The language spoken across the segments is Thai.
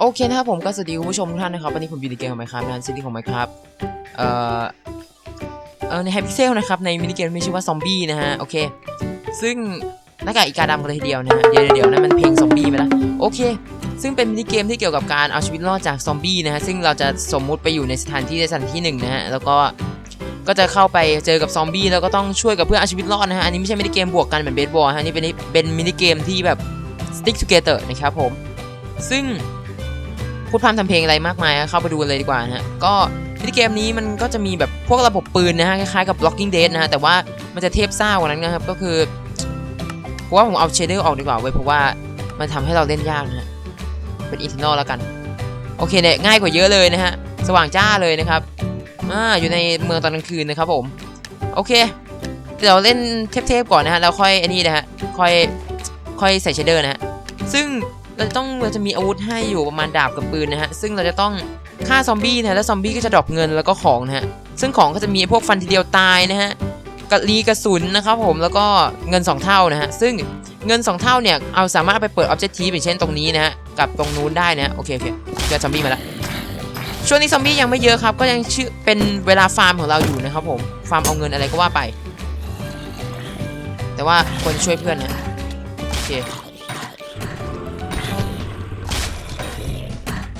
โอเคนะครับผมก็สวัสดีคุณผู้ชมทุกท่านนะครับวันนี้ผมอยู่ในเกมของ Minecraft งานซีรีส์ของ Minecraft เอ่อเออใน Happy Cell นะครับในมินิเกมมีชื่อว่าซอมบี้นะฮะโอเค ซึ่งหน้ากากอีกาดำกันเลยทีเดียวนะฮะเดี๋ยวเดี๋ยวนั่นมันเพลงซอมบี้ไปล้วโอเค ซึ่งเป็นมินิเกมที่เกี่ยวกับการเอาชีวิตรอดจากซอมบี้นะฮะซึ่งเราจะสมมุติไปอยู่ในสถานที่ในสถานที่หนึ่งนะฮะแล้วก็ก็จะเข้าไปเจอกับซอมบี้แล้วก็ต้องช่วยกับเพื่อนเอาชีวิตรอดนะฮะอันนี้ไม่ใช่มินิเกมบวกกันเหมือนเบสบอลฮะนี่เป็นเป็นมินิเกมที่แบบ stick together นะครับผมซึ่ง พูดพร่ำทำเพลงอะไรมากมายเข้าไปดูเลยดีกว่านะฮะก็มินิเกมนี้มันก็จะมีแบบพวกระบบปืนนะฮะคล้ายๆกับ Blocking Dead นะฮะแต่ว่ามันจะเทพซ่ากว่านั้นนะครับก็คือเพราะว่าผมเอาเชเดอร์ออกดีกว่าเว้ยเพราะว่ามันทำให้เราเล่นยากนะฮะเป็นอินเทอร์นอลแล้วกัน โอเคเนี่ยง่ายกว่าเยอะเลยนะฮะสว่างจ้าเลยนะครับอ่าอยู่ในเมืองตอนกลางคืนนะครับผมโอเคเดี๋ยวเราเล่นเทพๆก่อนนะฮะแล้วค่อยอันนี้นะฮะค่อยค่อยใส่เชเดอร์นะฮะซึ่ง เราจะต้องเราจะมีอาวุธให้อยู่ประมาณดาบกับปืนนะฮะซึ่งเราจะต้องฆ่าซอมบี้นะะแล้วซอมบี้ก็จะดรอปเงินแล้วก็ของนะฮะซึ่งของก็จะมีพวกฟันทีเดียวตายนะฮะกระลีกระสุนนะครับผมแล้วก็เงิน 2 เท่านะฮะซึ่งเงิน 2 เท่าเนี่ยเอาสามารถไปเปิดออบเจกตีฟอย่างเช่นตรงนี้นะฮะกับตรงนู้นได้นะฮะโอเคโอเคเจอซอมบี้มาแล้วช่วงนี้ซอมบี้ยังไม่เยอะครับ ก็ยังชื่อเป็นเวลาฟาร์มของเราอยู่นะครับผมฟาร์มเอาเงินอะไรก็ว่าไป แต่ว่าควรช่วยเพื่อนนะโอเค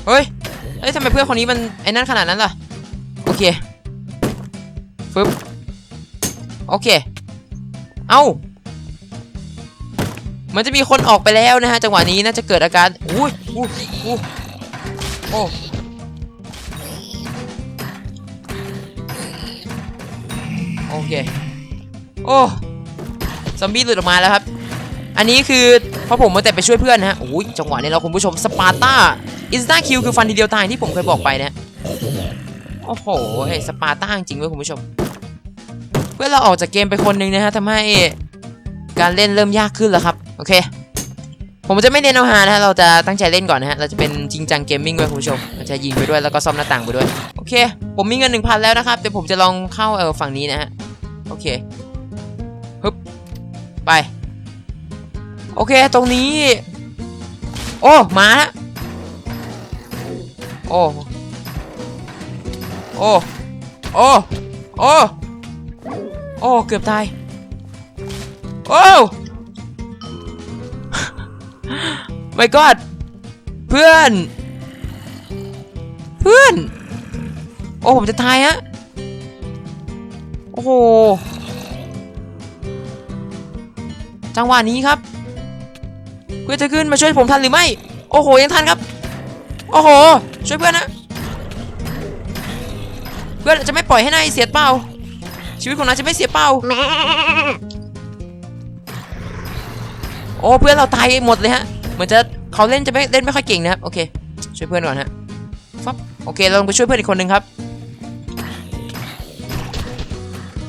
เฮ้ย เฮ้ยทำไมเพื่อนคนนี้มันไอ้นั่นขนาดนั้นล่ะ โอเค ฟึบ โอเค เอ้า มันจะมีคนออกไปแล้วนะฮะ จังหวะนี้น่าจะเกิดอาการอุ้ยอู้อู้โอ้โอเค โอ้ซอมบี้หลุดออกมาแล้วครับ อันนี้คือเพราะผมมาแต่ไปช่วยเพื่อนนะฮะโอ้ยจังหวะนี้เราคุณผู้ชมสปาร์ตา อินสตาคิวคือฟันทีเดียวตายที่ผมเคยบอกไปนะโอ้โหสปาร์ตาจริงๆเว้ยคุณผู้ชม เพื่อนเราออกจากเกมไปคนหนึ่งนะฮะทำให้การเล่นเริ่มยากขึ้นแล้วครับ โอเค ผมจะไม่เน้นเอาหานะฮะเราจะตั้งใจเล่นก่อนนะฮะเราจะเป็นจริงจังเกมมิ่งเว้ยคุณผู้ชมเราจะยิงไปด้วยแล้วก็ซ่อมหน้าต่างไปด้วยโอเค ผมมีเงิน 1,000 แล้วนะครับเดี๋ยวผมจะลองเข้าเออฝั่งนี้นะฮะโอเคฮึบไป โอเคตรงนี้ โอ้มาแล้ว โอ้โอ้โอ้โอ้โอ้เกือบตายโอ้ไม่กอดเพื่อน เพื่อน โอ้ผมจะตายฮะโอ้โหจังหวะนี้ครับเพื่อนจะขึ้นมาช่วยผมทันหรือไม่ โอ้โหยังทันครับ โอ้โห ช่วยเพื่อนนะเพื่อนจะไม่ปล่อยให้นายเสียเปล่า ชีวิตของนายจะไม่เสียเปล่าโอ้เพื่อนเราตายหมดเลยฮะเหมือนจะเขาเล่นจะไม่เล่นไม่ค่อยเก่งนะครับโอเค ช่วยเพื่อนก่อนฮะฟับโอเคเราลงไปช่วยเพื่อนอีกคนหนึ่งครับ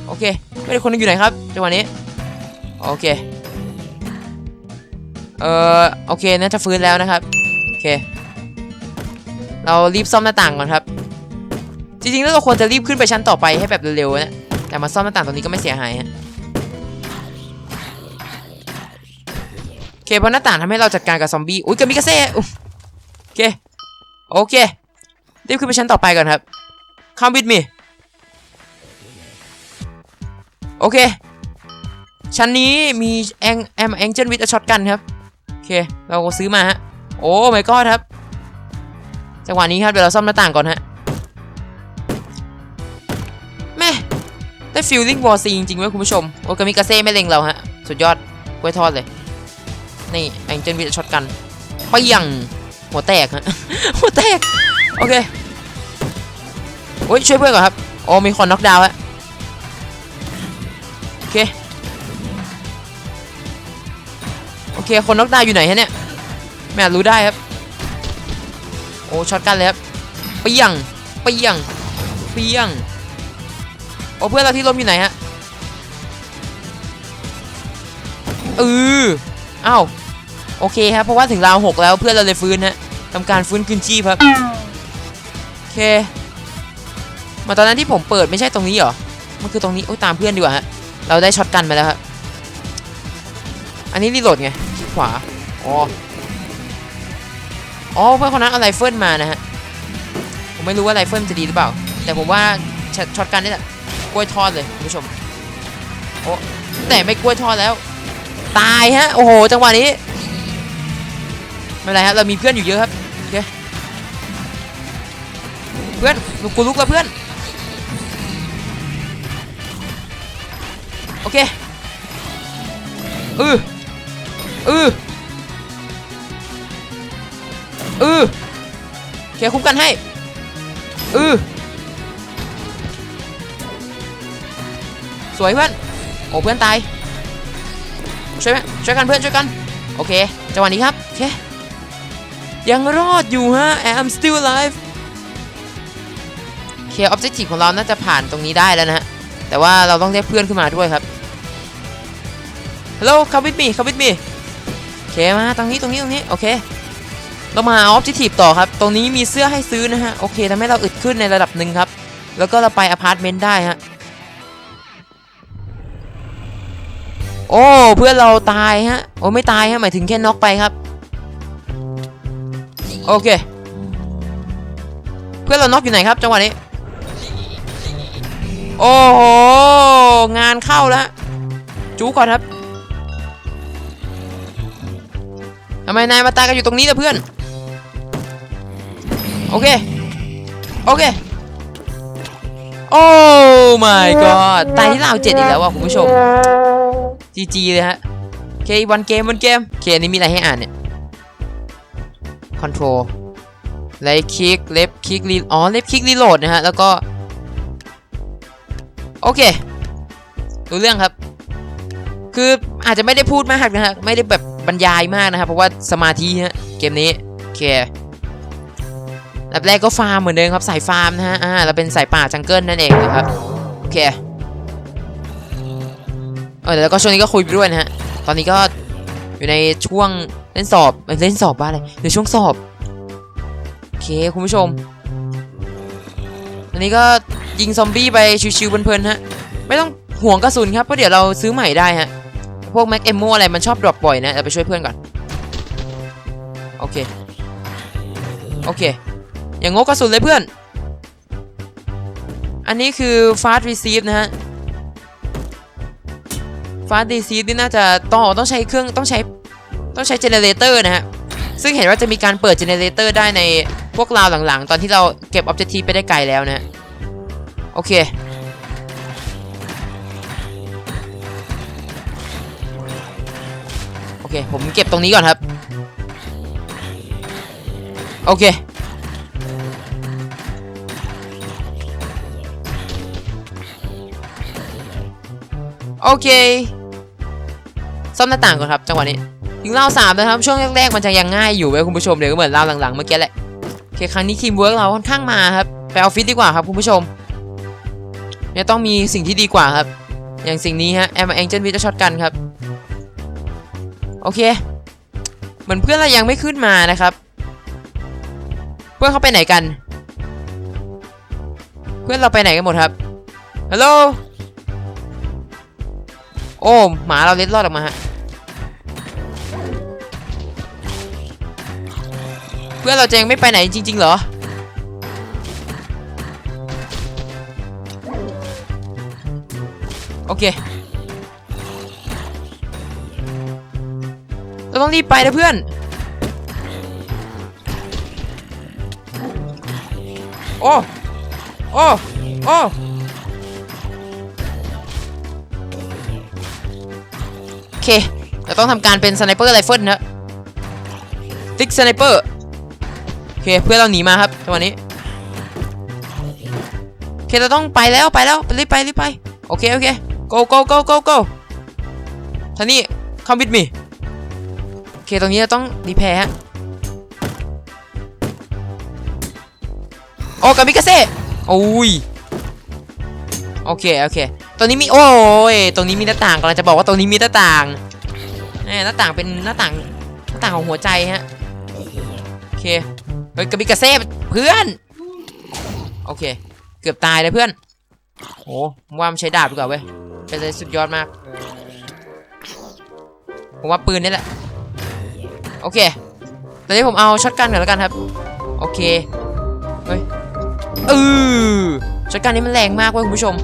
โอเคเพื่อนอีกคนหนึงอยู่ไหนครับจังหวะนี้โอเคเอ่อโอเคน่าจะฟื้นแล้วนะครับโอเค เรารีบซ่อมหน้าต่างก่อนครับ จริงๆแล้วเราควรจะรีบขึ้นไปชั้นต่อไปให้แบบเร็วๆนะแต่มาซ่อมหน้าต่างตรงนี้ก็ไม่เสียหายฮะโอเคเพราะหน้าต่างทำให้เราจัดการกับซอมบี้อุ้ยกามิกาเซ่โอเคโอเครีบขึ้นไปชั้นต่อไปก่อนครับ Come with me โอเค ชั้นนี้มีแองแอมแองเจิลวิดช็อตกันครับ โอเค เราก็ซื้อมาฮะ โอ้ไม่ก็ครับ จังหวะนี้ครับเดี๋ยวเราซ่อมหน้าต่างก่อนฮะแม่ได้ฟิลลิ่งวอร์ซีจริงๆเว้คุณผู้ชมโอกามิกาเซ่ไม่เล็งเราฮะสุดยอดกล้วยทอดเลย นี่แองเจิลวิดช็อตกันไปยังหัวแตกฮะหัวแตก โอเคโอ้ยช่วยเพื่อนก่อนครับโอ้มีคนน็อกดาวน์ฮะโอเคโอเคคนน็อกดาวน์อยู่ไหนฮะเนี่ยไม่รู้ได้ครับ โอ้ช็อตกันเลยครับเปียงเปียงเปียงโอ้เพื่อนเราที่ล้มอยู่ไหนฮะเอออ้าวโอเคครับเพราะว่าถึงราวหกแล้วเพื่อนเราเลยฟื้นฮะทำการฟื้นคืนชีพครับโอเค มาตอนนั้นที่ผมเปิดไม่ใช่ตรงนี้เหรอมันคือตรงนี้โอ้ยตามเพื่อนดีกว่าฮะเราได้ช็อตกันมาแล้วครับอันนี้รีโหลดไงคลิกขวาอ๋อ อ๋อเพื่อนคนนั้นเอาไรเฟิลมานะฮะ ผมไม่รู้ว่าไรเฟิลจะดีหรือเปล่า แต่ผมว่าช็อตช็อตกันนี่แหละกล้วยทอดเลยคุณผู้ชม โอ้แต่ไม่กล้วยทอดแล้ว ตายฮะ โอ้โห จังหวะนี้ ไม่เป็นไรครับเรามีเพื่อนอยู่เยอะครับโอเคเพื่อนกูลุกแล้วเพื่อน โอเค อืออือ อืออเคคุ้มกันให้อือสวยเพื่อนโอ้เพื่อนตายช่วยช่วยกันเพื่อนช่วยกัน โอเคจังหวะนี้ครับโอเคยังรอดอยู่ฮะ I'm still alive เค objective ของเราน่าจะผ่านตรงนี้ได้แล้วนะฮะ แต่ว่าเราต้องเรียกเพื่อนขึ้นมาด้วยครับ Hello come with me come with me เคมาตรงนี้ตรงนี้ตรงนี้ โอเค เรามา objective ต่อครับ ตรงนี้มีเสื้อให้ซื้อนะฮะ โอเคทำให้เราอึดขึ้นในระดับหนึ่งครับ แล้วก็เราไปอพาร์ตเมนต์ได้ฮะ โอ้เพื่อนเราตายฮะ โอ้ไม่ตายฮะ หมายถึงแค่น็อกไปครับ โอเค เพื่อนเราน็อกอยู่ไหนครับจังหวะนี้ โอ้โห งานเข้าแล้ว จูก่อนครับทำไมนายมาตายกันอยู่ตรงนี้ล่ะเพื่อน โอเค โอเค โอ้ my god ตายที่ราวเจ็ดอีกแล้วว่ะคุณผู้ชมจีจีเลยฮะโอเควันเกมวันเกมโอเคอันนี้มีอะไรให้อ่านเนี่ย control ไลคลิกเล็บคลิกรีอ๋อเล็บคลิกรีโหลดนะฮะ แล้วก็ โอเครู้เรื่องครับ คืออาจจะไม่ได้พูดมากนะฮะ ไม่ได้แบบบรรยายมากนะครับ เพราะว่าสมาธิฮะ เกมนี้โอเค แบบแรกก็ฟาร์มเหมือนเดิมครับสายฟาร์มนะฮะอ่าเราเป็นสายป่าจังเกิลนั่นเองนะครับโอเคเออแล้วก็ช่วงนี้ก็คุยไปด้วยนะฮะตอนนี้ก็อยู่ในช่วงเล่นสอบเล่นสอบบ้าอะไรในช่วงสอบโอเคคุณผู้ชมอันนี้ก็ยิงซอมบี้ไปชิวๆเพลินๆฮะไม่ต้องห่วงกระสุนครับเพราะเดี๋ยวเราซื้อใหม่ได้ฮะพวกแม็กเอมโมอะไรมันชอบดรอปบ่อยนะเราไปช่วยเพื่อนก่อนโอเคโอเค อย่างงกกระสุนเลยเพื่อน อันนี้คือ fast receive นะฮะฟาสต์ดีซีนี่น่าจะต้องต้องใช้เครื่องต้องใช้ต้องใช้เจเนเรเตอร์นะฮะ ซึ่งเห็นว่าจะมีการเปิดเจเนเรเตอร์ได้ในพวกราวหลังๆ ตอนที่เราเก็บออบเจกตีไปได้ไกลแล้วนะโอเคโอเค ผมเก็บตรงนี้ก่อนครับ โอเค โอเคซ่อมหน้าต่างก่อนครับจังหวะนี้ถึงราวสามนะครับช่วงแรกๆมันจะยังง่ายอยู่เว้ยคุณผู้ชมเดี๋ยวก็เหมือนราวหลังๆเมื่อกี้แหละโอเคครั้งนี้ทีมเวิร์กเราค่อนข้างมาครับไปออฟฟิศดีกว่าครับคุณผู้ชมเนี่ยต้องมีสิ่งที่ดีกว่าครับ อย่างสิ่งนี้ฮะแอมแองเจิลวิทช็อตกันครับโอเค เหมือนเพื่อนเรายังไม่ขึ้นมานะครับ เพื่อนเขาไปไหนกัน เพื่อนเราไปไหนกันหมดครับฮัลโหล โอ้หมาเราเล็ดรอดออกมาฮะเพื่อนเราจะยังไม่ไปไหนจริง ๆ เหรอ โอเค เราต้องรีบไปนะเพื่อน โอ้ โอ้ โอ้ เคเราต้องทำการเป็นสไนเปอร์ไรเฟิลนะติ๊กสไนเปอร์โอเคเพื่อนเราหนีมาครับจังหวะนี้โอเคเราต้องไปแล้วไปแล้วรีบไปรีบไปโอเคโอเค go go go go go ท่านี่ come with me โอเคตรงนี้เราต้องรีแพร์ฮะโอ้กามิกาเซ่โอ้ยโอเคโอเค ตรงนี้มีโอ้ยตรงนี้มีหน้าต่างกำลังจะบอกว่าตรงนี้มีหน้าต่างหน้าต่างเป็นหน้าต่างหน้าต่างของหัวใจฮะโอเคเฮ้ยกระบิกระเซ่เพื่อนโอเค เกือบตายเลยเพื่อนโอ้ว่ามันใช้ดาบดีกว่าเว้ยเป็นอะไรสุดยอดมากผมว่าปืนนี่แหละโอเคตอนนี้ผมเอาช็อตกันก่อนแล้วกันครับ โอเคเฮ้ยเออช็อตกันนี้มันแรงมากเว้ยคุณผู้ชม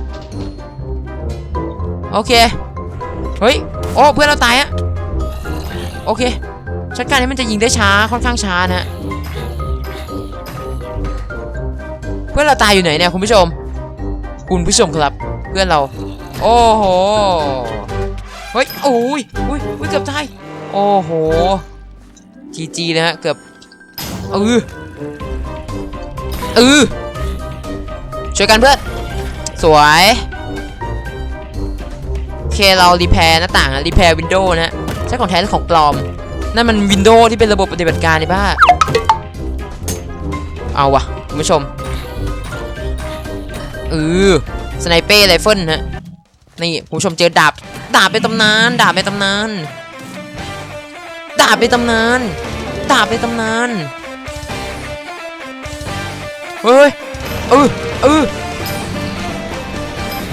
โอเค เฮ้ย โอ้ เพื่อนเราตายอะโอเคช็อตกันนี้มันจะยิงได้ช้า ค่อนข้างช้านะ เพื่อนเราตายอยู่ไหนเนี่ยคุณผู้ชม คุณผู้ชมครับ เพื่อนเรา โอ้โห เฮ้ย โอ้ยอุ้ยอุ้ยเกือบตาย โอ้โห จีจีนะฮะ เกือบ เออ เออช่วยกันเพื่อน สวย เคเรารีแพร์หน้าต่างรีแพร์วินโดว์นะใช่ของแท้หรือของปลอม นั่นมันวินโดว์ที่เป็นระบบปฏิบัติการนี่บ้าเอาวะคุณผู้ชมเออสไนเปอร์ไรเฟิลฮะนี่คุณผู้ชมเจอดาบดาบในตำนานดาบในตำนานดาบในตำนานดาบในตำนานเฮ้ยเออเออ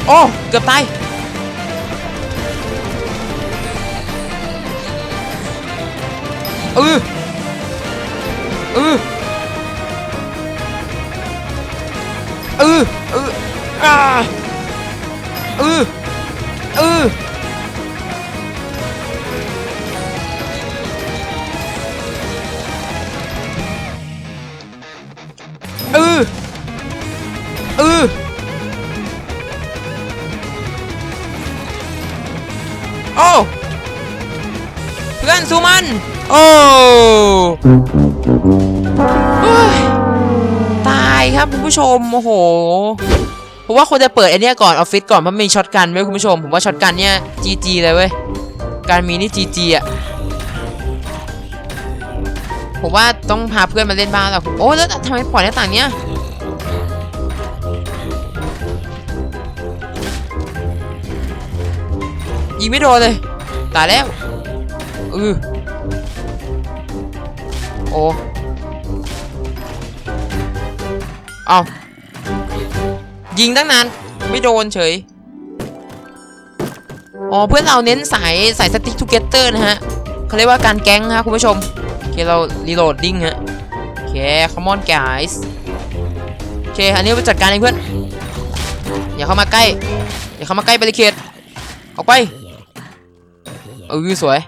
โอ้เกือบตาย เออเออเออเอออ่าเออเออเออเออโอ้เพื่อนสู้มันโอ้ตายครับคุณผู้ชม โอ้โห ผมว่าควรจะเปิดไอเนี้ยก่อนออฟฟิศก่อนเพราะมีช็อตกันไว้คุณผู้ชม ผมว่าช็อตกันเนี่ย GG เลยเว้ย การมีนี่ GG อะ ผมว่าต้องพาเพื่อนมาเล่นบ้างแล้วโอ้แล้วทำไมปล่อยหน้าต่างเนี้ยยิงไม่โดนเลย ตายแล้วเออ โอ้เอายิงตั้งนาน ไม่โดนเฉย อ๋อ เพื่อนเราเน้นสายสายสติ๊กทูเกเตอร์นะฮะเขาเรียกว่าการแก๊งฮะคุณผู้ชม โอเค เรารีโหลดดิ้งฮะ โอเค come on guys โอเค อันนี้ไปจัดการเองเพื่อน อย่าเข้ามาใกล้ อย่าเข้ามาใกล้บริเคดออกไป เออสวย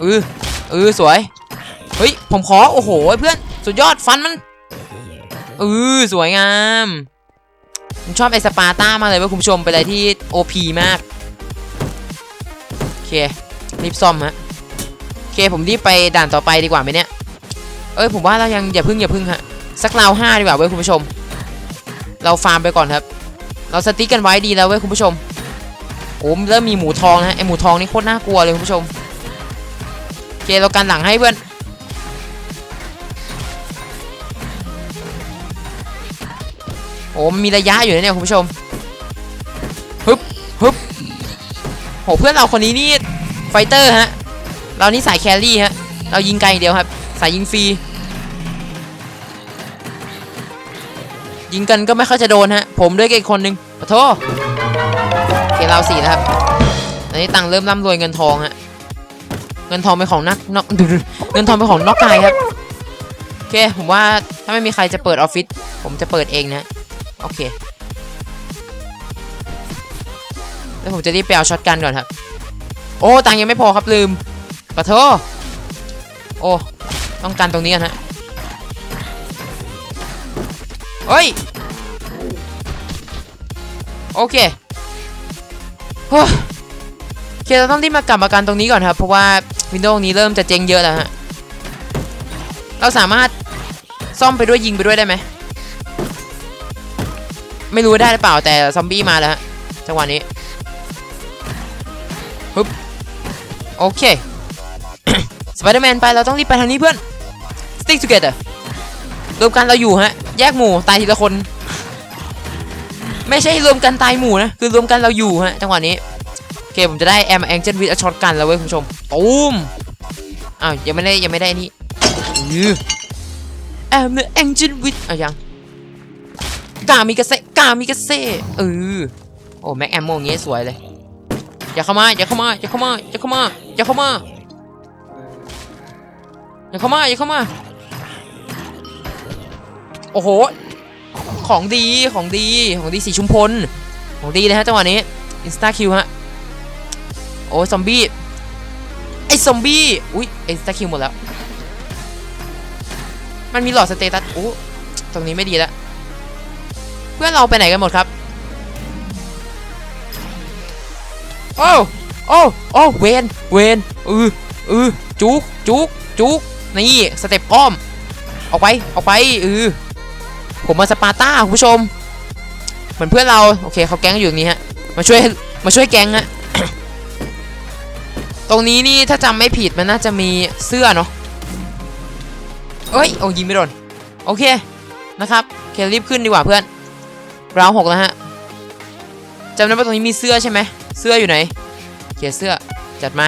เออ เออสวย เฮ้ย ผมขอ โอ้โห เพื่อน สุดยอดฟันมันเออสวยงามผมชอบไอสปาต้ามากเลยเว่าคุณผู้ชมเป็นอะไรที่ OP มาก โอเค รีบซ่อมฮะ โอเค ผมรีบไปด่านต่อไปดีกว่าไหมเนี่ย เอ้ย ผมว่าเรายังอย่าพึ่งอย่าพึ่งฮะ สักราวห้าดีกว่าเว้ยคุณผู้ชม เราฟาร์มไปก่อนครับ เราสติ๊กกันไว้ดีแล้วเว้ยคุณผู้ชมโอ้เริ่มมีหมูทองนะฮะไอหมูทองนี่โคตรน่ากลัวเลยคุณผู้ชม เคเรากันหลังให้เพื่อนโอ้มีระยะอยู่นะเนี่ยคุณผู้ชมฮึบฮึบโหเพื่อนเราคนนี้นี่ไฟเตอร์ฮะเรานี่สายแครี่ฮะเรายิงไกลอย่างเดียวครับ สายยิงฟรียิงกันก็ไม่ค่อยจะโดนฮะผมด้วยกับอีกคนนึงขอโทษโอเคเราสี่นะครับตอนนี้ตังเริ่มร่ำรวยเงินทองฮะ งินทองเป็นของนักนอกเงินทองเป็นของนอกกายครับโอเคผมว่าถ้าไม่มีใครจะเปิดออฟฟิศผมจะเปิดเองนะโอเคแล้วผมจะรีบไปเอาช็อตกันก่อนครับ โอ้ตังยังไม่พอครับลืมขอโทษโอ้ต้องกันตรงนี้กันฮะเฮ้ยโอเคโอ้ยโอเคเราต้องรีบมากลับมากันตรงนี้ก่อนครับ เพราะว่า วินโดว์นี้เริ่มจะเจ๊งเยอะแล้วฮะ เราสามารถซ่อมไปด้วยยิงไปด้วยได้ไหม ไม่รู้ได้หรือเปล่าแต่ซอมบี้มาแล้วฮะ จังหวะนี้ฮึบโอเค สไปเดอร์แมนไปเราต้องรีบไปทางนี้เพื่อน stick together รวมกันเราอยู่ฮะ แยกหมู่ตายทีละคน ไม่ใช่รวมกันตายหมู่นะ คือรวมกันเราอยู่ฮะ จังหวะนี้ เคผมจะได้แอมแองเจิลวิดช็อตกันแล้วเว้ยคุณผู้ชมตูมอ้าวยังไม่ได้ยังไม่ได้นี่แอมแองเจิลวิดอะยังกามิกาเซกามิกาเซเออโอ้แม็กแอมโมองเงี้สวยเลยอย่าเข้ามาอย่าเข้ามาอย่าเข้ามาอย่าเข้ามาอย่าเข้ามาอย่าเข้ามาอย่าเข้ามาโอ้โหของดีของดีของดีสีชุมพลของดีเลยฮะจังหวะนี้อินสตาคิวฮะ อ้ยซอมบี้ไอ้ซอมบี้อุ้ยอินสตาคิวหมดแล้ว มันมีหลอดสเตตัสโอ้ตรงนี้ไม่ดีแล้วเพื่อนเราไปไหนกันหมดครับ โอ้โอ้โอ้เวนเวนอืออือจุกจุกจุกนี่สเต็ปอ้อม ออกไปออกไปอือผมมาสปาร์ต้าคุณผู้ชมเหมือนเพื่อนเรา โอเคเขาแก๊งอยู่ตรงนี้ฮะ มาช่วยมาช่วยแก๊งฮะ ตรงนี้นี่ถ้าจำไม่ผิดมันน่าจะมีเสื้อเนาะเอ้ยโอ้ยิงไม่โดนโอเคนะครับเครีบขึ้นดีกว่าเพื่อนราวหกแล้วฮะจำได้ว่าตรงนี้มีเสื้อใช่ไหมเสื้ออยู่ไหนโอเคเสื้อจัดมา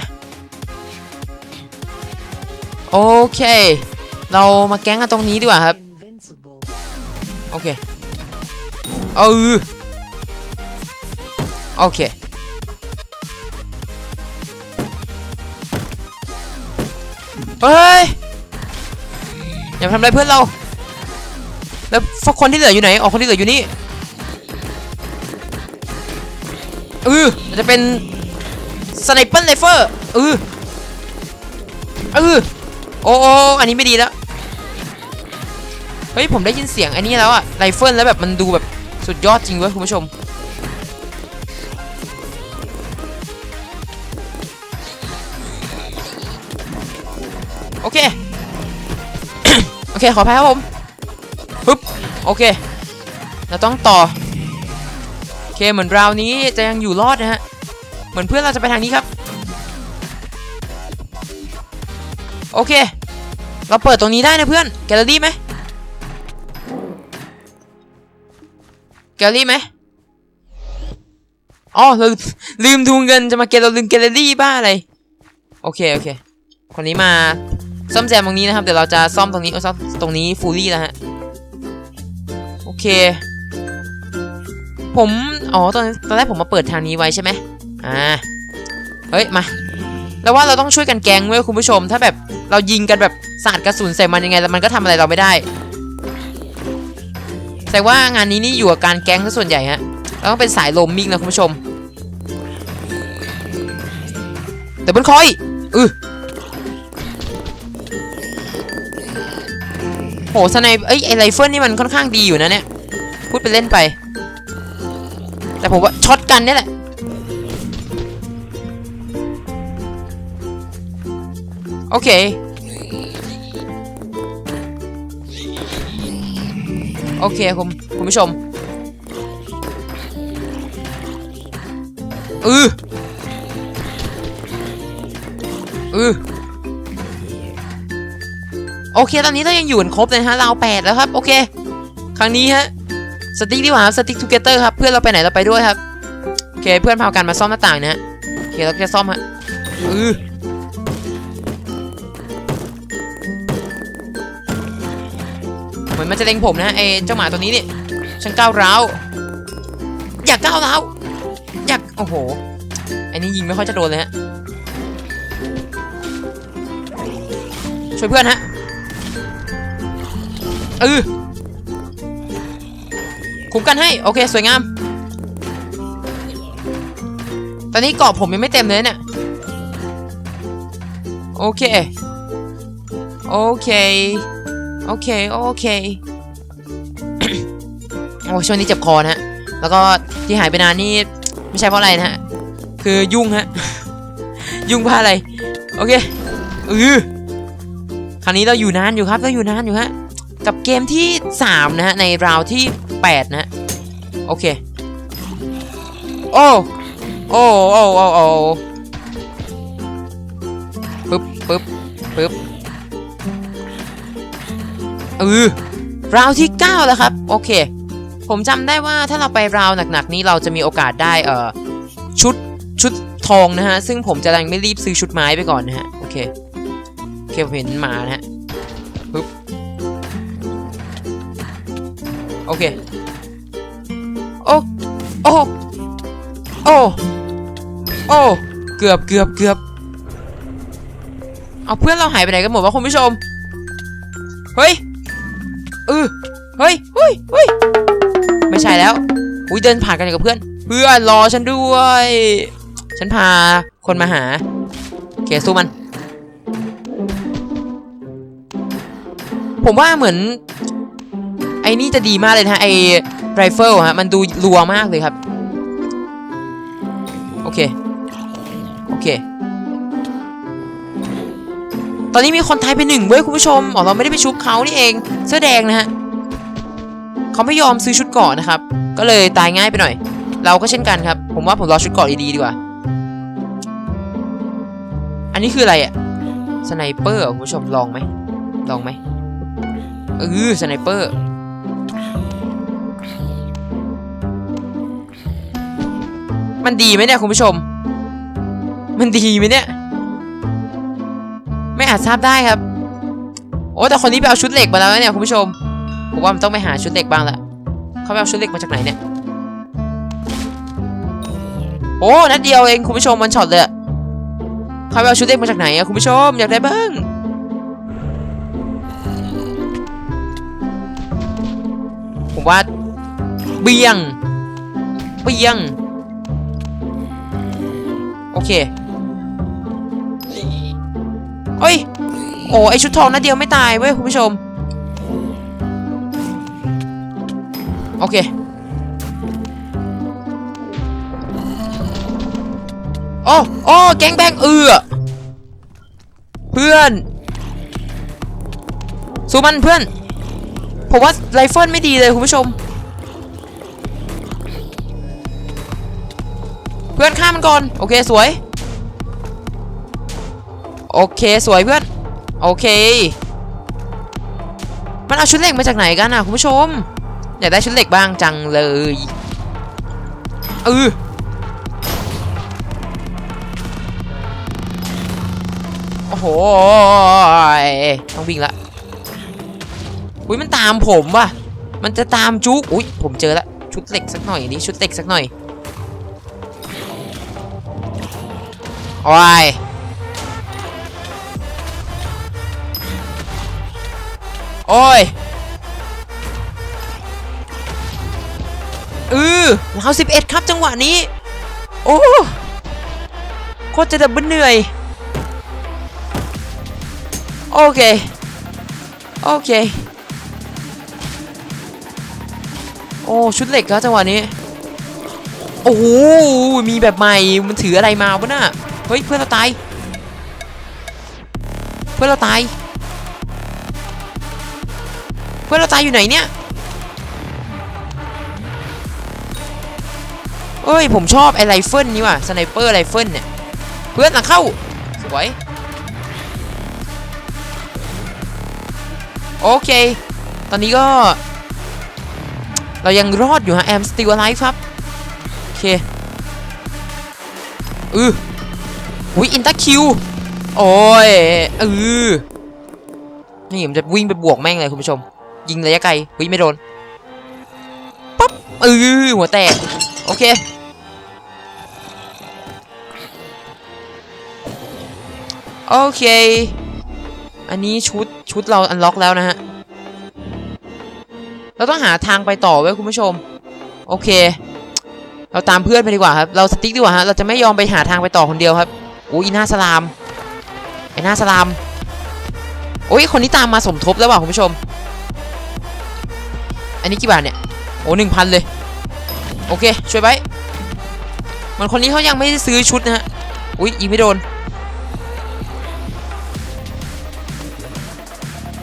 โอเค เรามาแก๊งกันตรงนี้ดีกว่าครับโอเคเออโอเค ฮ้ยอย่าทำอะไรเพื่อนเรา แล้วฟคนที่เหลืออยู่ไหนออกคนที่เหลืออยู่นี่เออจะเป็นสไนเปอร์ไรเฟอร์เออเออโอ้โออันนี้ไม่ดีแล้ว เฮ้ย ผมได้ยินเสียงอ้นี่แล้วอะไรเฟิลแล้วแบบมันดูแบบสุดยอดจริงเว้ยคุณผู้ชม โอเค โอเค ขออภัยครับผมปึ๊บ โอเค เราต้องต่อ โอเค เหมือนราวนี้จะยังอยู่รอดนะฮะ เหมือนเพื่อนเราจะไปทางนี้ครับ โอเค เราเปิดตรงนี้ได้นะเพื่อน แกลเลอรี่ไหมแกลลี่ไหมอ๋อเราลืมดูเงินจะมาเกลเราลืมแกลเลอรี่บ้าอะไร โอเค โอเค คนนี้มา ซ่อมแซมตรงนี้นะครับเดี๋ยวเราจะซ่อมตรงนี้เอาซ่อมตรงนี้ฟูลี่แล้วฮะโอเค ผมอ๋อตอนตอนแรกผมมาเปิดทางนี้ไว้ใช่ไหมอ่าเฮ้ยมาแล้วว่าเราต้องช่วยกันแกงเว้ยคุณผู้ชม ถ้าแบบเรายิงกันแบบสาดกระสุนใส่มันยังไงแล้วมันก็ทำอะไรเราไม่ได้แต่ว่างานนี้นี่อยู่กับการแก๊งซะส่วนใหญ่ฮะเราต้องเป็นสายลมมิ่งนะคุณผู้ชมแต่บนคอยอือ หสไนเอ้ยไอไรเฟิลนี่มันค่อนข้างดีอยู่นะเนี่ย พูดไปเล่นไป แต่ผมว่าช็อตกันนี่แหละ โอเค โอเคคุณคุณผู้ชมอืออือ โอเค ตอนนี้เรายังอยู่กันครบเลยฮะเราแปดแล้วครับ โอเค ครั้งนี้ฮะ สติ๊กดีกว่าครับ สติ๊กทูเกเตอร์ครับ เพื่อนเราไปไหนเราไปด้วยครับ โอเค เพื่อนพากันมาซ่อมหน้าต่างนะฮะโอเคเราจะซ่อมฮะอือเหมือนมันจะเล็งผมนะไอ้เจ้าหมาตัวนี้นี่ช่างก้าวร้าวอยากก้าวร้าวอยากโอ้โหไอ้นี่ยิงไม่ค่อยจะโดนเลยฮะช่วยเพื่อนฮะ เออคุ้มกันให้โอเคสวยงาม ตอนนี้เกาะผมยังไม่เต็มเลยเนี่ยโอเค โอเค โอเค โอเค โอ้ช่วงนี้เจ็บคอนะฮะ แล้วก็ที่หายไปนานนี่ไม่ใช่เพราะอะไรนะฮะ คือยุ่งฮะ ยุ่งเพราะอะไร โอเค อือคราวนี้เราอยู่นานอยู่ครับ เราอยู่นานอยู่ฮะ กับเกมที่ 3 นะฮะ ในราวที่ 8 นะฮะ โอเค โอ้ โอ้ โอ้ โอ้โอ้ปึ๊บปึ๊บปึ๊บเออราวที่ 9 แล้วครับ โอเค ผมจำได้ว่าถ้าเราไปราวหนักๆ นี้เราจะมีโอกาสได้เอ่อชุดชุดทองนะฮะ ซึ่งผมจะยังไม่รีบซื้อชุดไม้ไปก่อนนะฮะ โอเคโอเคผมเห็นหมานะฮะปึ๊บ โอเค โอ้ โอ้ โอ้ โอ้ เกือบเกือบเกือบเอาเพื่อนเราหายไปไหนกันหมดวะคุณผู้ชม เฮ้ยเออเฮ้ยเฮ้ยเฮ้ยไม่ใช่แล้ว อุ้ยเดินผ่านกันกับเพื่อน เพื่อนรอฉันด้วย ฉันพาคนมาหาเคสู้มัน ผมว่าเหมือน ไอ้นี่จะดีมากเลยนะฮะไอ้ไรเฟิลฮะมันดูรัวมากเลยครับ โอเค โอเค ตอนนี้มีคนไทยไปหนึ่งเว้ยคุณผู้ชมอ๋อเราไม่ได้ไปชุบเขานี่เองเสื้อแดงนะฮะเขาไม่ยอมซื้อชุดเกราะนะครับ ก็เลยตายง่ายไปหน่อย เราก็เช่นกันครับ ผมว่าผมรอชุดเกราะดีๆดีกว่า อันนี้คืออะไรอะสไนเปอร์คุณผู้ชมลองไหมลองไหมเออสไนเปอร์ มันดีไหมเนี่ยคุณผู้ชม มันดีไหมเนี่ย ไม่อาจทราบได้ครับ โอ้แต่คนนี้ไปเอาชุดเหล็กมาแล้วเนี่ยคุณผู้ชม ผมว่ามันต้องไปหาชุดเหล็กบ้างละเขาไปเอาชุดเหล็กมาจากไหนเนี่ย โอ้นัดเดียวเองคุณผู้ชมมันช็อตเลยเขาไปเอาชุดเหล็กมาจากไหนอะคุณผู้ชมอยากได้บ้าง ผมว่าเบียงเบียง โอเคเอ้ย โอ้ไอชุดทองนัดเดียวไม่ตายเว้ยคุณผู้ชม โอเค โอ้โอ้แก๊งแบงเอือเพื่อนสู้มันเพื่อน ไรเฟิลไม่ดีเลยคุณผู้ชม เพื่อนฆ่ามันก่อน โอเคสวย โอเคสวยเพื่อน โอเค มันเอาชุดเหล็กมาจากไหนกันอะคุณผู้ชม อยากได้ชุดเหล็กบ้างจังเลยเออโอ้โหต้องวิ่งละ อุ้ยมันตามผมว่ะ มันจะตามจุกอุ้ยผมเจอละชุดเหล็กสักหน่อยนี่ชุดเหล็กสักหน่อยโอ้ยโอ้ยเออเราสิบเอ็ดครับจังหวะนี้ โอ้โคตรจะดับเบิลเหนื่อย โอเค โอเค โอ้ชุดเหล็กครับจังหวะนี้ โอ้โหมีแบบใหม่มันถืออะไรมาวะน่ะเฮ้ยเพื่อนเราตาย เพื่อนเราตาย เพื่อนเราตายอยู่ไหนเนี่ยเอ้ยผมชอบไอไรเฟิลนี่ว่ะสไนเปอร์ไรเฟิลเนี่ยเพื่อนหลังเข้าสวยโอเค ตอนนี้ก็ เรายังรอดอยู่ฮะแอมสติลไลฟ์ครับ โอเคอืออุ้ยอินตาคิว โอ้ยอือนี่ผมจะวิ่งไปบวกแม่งเลยคุณผู้ชม ยิงระยะไกลวิ่งไม่โดนปั๊บเออหัวแตก โอเคโอเค อันนี้ชุดชุดเราอันล็อกแล้วนะฮะ เราต้องหาทางไปต่อไว้คุณผู้ชม โอเค เราตามเพื่อนไปดีกว่าครับ เราสติ๊กดีกว่าฮะ เราจะไม่ยอมไปหาทางไปต่อคนเดียวครับโอ้ยอีหน้าสลามไอ้หน้าสลาม โอ้ยคนนี้ตามมาสมทบแล้วว่ะคุณผู้ชม อันนี้กี่บาทเนี่ย โอ้หนึ่งพันเลย โอเค ช่วยไว้เหมันคนนี้เขายังไม่ได้ซื้อชุดนะฮะ อุ้ยยิงไม่โดน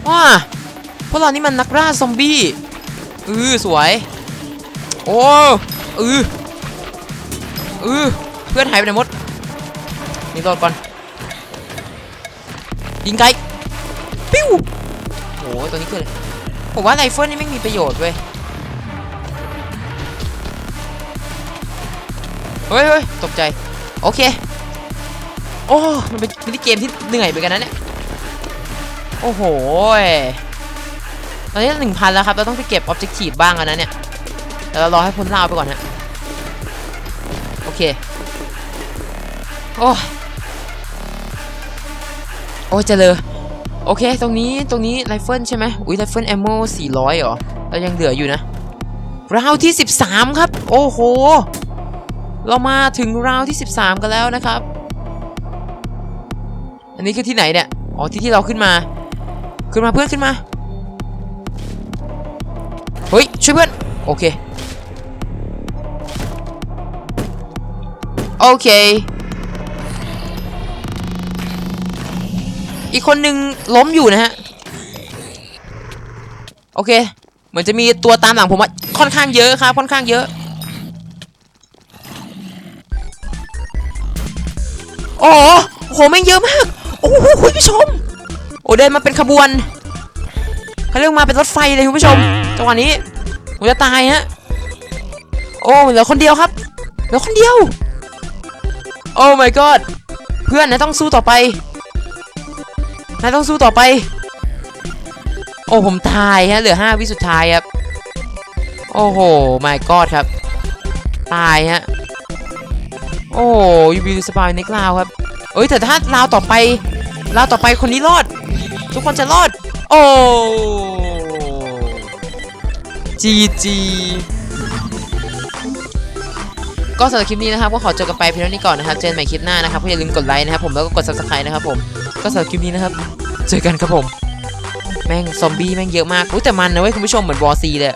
ว้าพวกเรานี่มันนักล่าซอมบี้ อือสวย โอ้อืออือเพื่อนหายไปไหนหมดนี่รอดก่อน ยิงไกลปิ้วโอตัวนี้คืออะไรผมว่าไรเฟิลนี่ไม่มีประโยชน์เว้ย เฮ้ยเฮ้ยตกใจ โอเค โอ้ มันเป็นมินิเกมที่เหนื่อยไปกันนะเนี่ย โอ้โหย ตอนนี้หนึ่งพันแล้วครับ เราต้องไปเก็บออบเจกตีฟบ้างแล้วนะเนี่ยแต่เรารอให้พ้นราวไปก่อนฮะโอเค โอ้โอ้เจริญโอเค ตรงนี้ตรงนี้ไรเฟิลใช่ไหมอุ้ยไรเฟิลแอมโม400เหรอเรายังเหลืออยู่นะราวที่ 13 ครับ โอ้โห เรามาถึงราวที่ 13 กันแล้วนะครับ อันนี้คือที่ไหนเนี่ย อ๋อ ที่ที่เราขึ้นมา ขึ้นมาเพื่อนขึ้นมา เฮ้ย ช่วยเพื่อน โอเค โอเค อีกคนนึงล้มอยู่นะฮะ โอเค เหมือนจะมีตัวตามหลังผมอะค่อนข้างเยอะครับ ค่อนข้างเยอะ โอ้โหโหแม่งเยอะมาก โอ้โหคุณผู้ชม โอ้เดินมาเป็นขบวน เขาเรียกมาเป็นรถไฟเลยคุณผู้ชม จังหวะนี้ผมจะตายฮะ โอ้เหลือคนเดียวครับ เหลือคนเดียว โอ้ my god เพื่อนนายต้องสู้ต่อไป นายต้องสู้ต่อไป โอ้ผมตายฮะ เหลือ 5 วิสุดท้ายครับ โอ้โห my god ครับ ตายฮะ โอ้ยูบีสปายในกลาวครับ เอ้ยแต่ถ้าราวต่อไปราวต่อไปคนนี้รอด ทุกคนจะรอด อ้จีจีก็สำหรับคลิปนี้นะครับก็ขอจบกันไปเพียงเท่านี้ก่อนนะครับ เจอกันใหม่คลิปหน้านะครับก็อย่าลืมกดไลค์นะครับผมแล้วก็กด subscribe นะครับผมก็สำหรับคลิปนี้นะครับ เจอกันครับผม แม่งซอมบี้แม่งเยอะมากอุ้ยแต่มันนะเว้ยคุณผู้ชมเหมือนวอร์ซีเลย